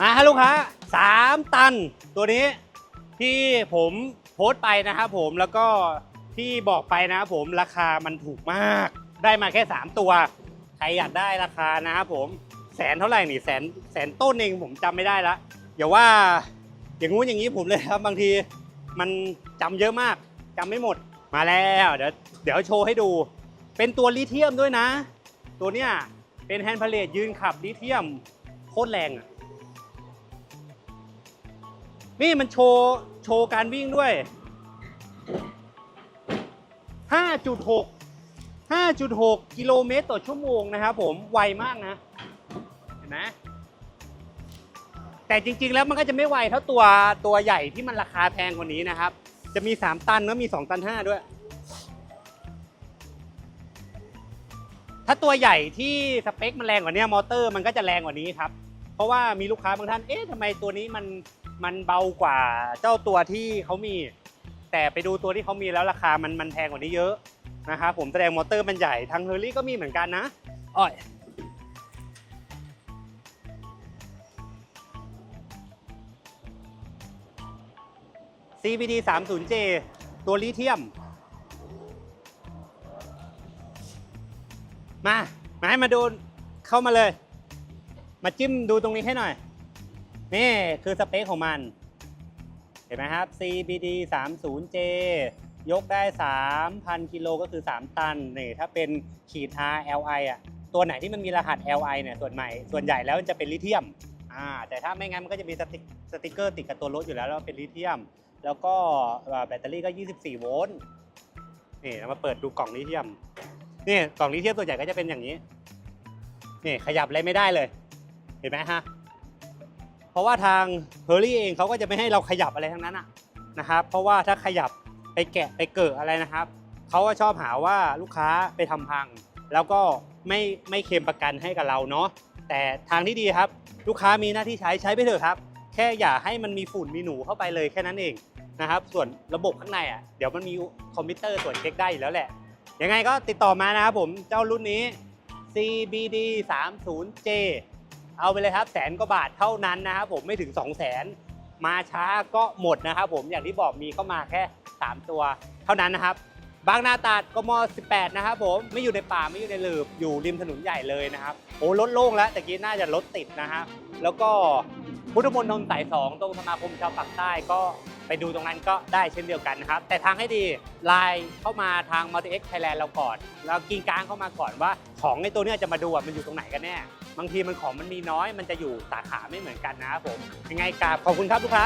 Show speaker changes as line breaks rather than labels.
มาฮะลูกค้าสามตัน ตัวนี้ที่ผมโพสต์ไปนะครับผมแล้วก็ที่บอกไปนะครับผมราคามันถูกมาก ได้มาแค่ 3 ตัว ใครอยากได้ราคานะครับผมแสนเท่าไหร่นี่แสนแสนต้นเองผมจำไม่ได้ละ อย่าว่าอย่างงู้นอย่างนี้ผมเลยครับบางทีมันจำเยอะมากจำไม่หมดมาแล้วเดี๋ยวเดี๋ยวโชว์ให้ดู เป็นตัวลิเทียมด้วยนะ ตัวเนี้ยเป็นแฮนด์พาเลทยืนขับลิเทียมโคตรแรงอะนี่มันโชว์โชว์การวิ่งด้วย 5.6 5.6 กิโลเมตรต่อชั่วโมงนะครับผมไวมากนะ เห็นไหม แต่จริงๆแล้วมันก็จะไม่ไวเท่าตัวตัวใหญ่ที่มันราคาแพงกว่านี้นะครับ จะมี 3 ตันแล้วมี 2 ตัน 5 ด้วย ถ้าตัวใหญ่ที่สเปคมันแรงกว่านี้มอเตอร์มันก็จะแรงกว่านี้ครับ เพราะว่ามีลูกค้าบางท่าน เอ๊ะทำไมตัวนี้มันมันเบากว่าเจ้าตัวที่เขามี แต่ไปดูตัวที่เขามีแล้วราคามันมันแพงกว่านี้เยอะนะครับผมแสดงมอเตอร์มันใหญ่ทางเฮอร์รี่ก็มีเหมือนกันนะอ้อย CBD 30J ตัวลิเทียม มามาให้มาดูเข้ามาเลย มาจิ้มดูตรงนี้ให้หน่อย นี่คือสเปคของมัน เห็นไหมครับ CBD 30J ยกได้ 3,000 กิโลก็คือ 3 ตันนี่ถ้าเป็นขีด R LI อะตัวไหนที่มันมีรหัส LI เนี่ยส่วนใหม่ส่วนใหญ่แล้วมันจะเป็นลิเทียมอ่าแต่ถ้าไม่งั้นมันก็จะมีสติสติกเกอร์ติดกับตัวรถอยู่แล้วแล้วเป็นลิเทียม แล้วก็แบตเตอรี่ก็ 24 โวลต์นี่เรามาเปิดดูกล่องลิเทียมนี่กล่องลิเทียมส่วนใหญ่ก็จะเป็นอย่างนี้นี่ขยับอะไรไม่ได้เลย เห็นไหมฮะเพราะว่าทางเฮอร์รี่เองเขาก็จะไม่ให้เราขยับอะไรทั้งนั้นอะนะครับ เพราะว่าถ้าขยับไปแกะไปเกิดอะไรนะครับเขาก็ชอบหาว่าลูกค้าไปทำพัง แล้วก็ไม่ไม่เคลมประกันให้กับเราเนาะแต่ทางที่ดีครับ ลูกค้ามีหน้าที่ใช้ใช้ไปเถอะครับ ค่อย่าให้มันมีฝุ่นมีหนูเข้าไปเลยแค่นั้นเองนะครับ ส่วนระบบข้างในอะเดี๋ยวมันมีคอมพิวเตอร์ตรวจเช็คได้อยู่แล้วแหละ ยังไงก็ติดต่อมานะครับผมเจ้ารุ่นนี้ CBD 30J เอาไปเลยครับแสนกว่าบาทเท่านั้นนะครับผมไม่ถึง 2 0 0แสนมาช้าก็หมดนะครับผมอย่างที่บอกมีเข้ามาแค่ 3 ตัวเท่านั้นนะครับบางนาตาดกม 18 นะครับผมไม่อยู่ในป่าไม่อยู่ในหลืบอยู่ริมถนนใหญ่เลยนะครับโอ้รถโล่งแล้วแต่กี้น่าจะรถติดนะฮะแล้วก็ พุทธมณฑลสายสองตรงสมาคมชาวปากใต้ก็ไปดูตรงนั้นก็ได้เช่นเดียวกันนะครับ แต่ทางให้ดีไลน์เข้ามาทาง Multi X Thailand เราก่อน แล้วกินกลางเข้ามาก่อนว่าของในตัวเนี้ยจะมาดูอะมันอยู่ตรงไหนกันแน่ บางทีมันของมันมีน้อยมันจะอยู่สาขาไม่เหมือนกันนะครับผมยังไงกราบขอบคุณครับลูกค้า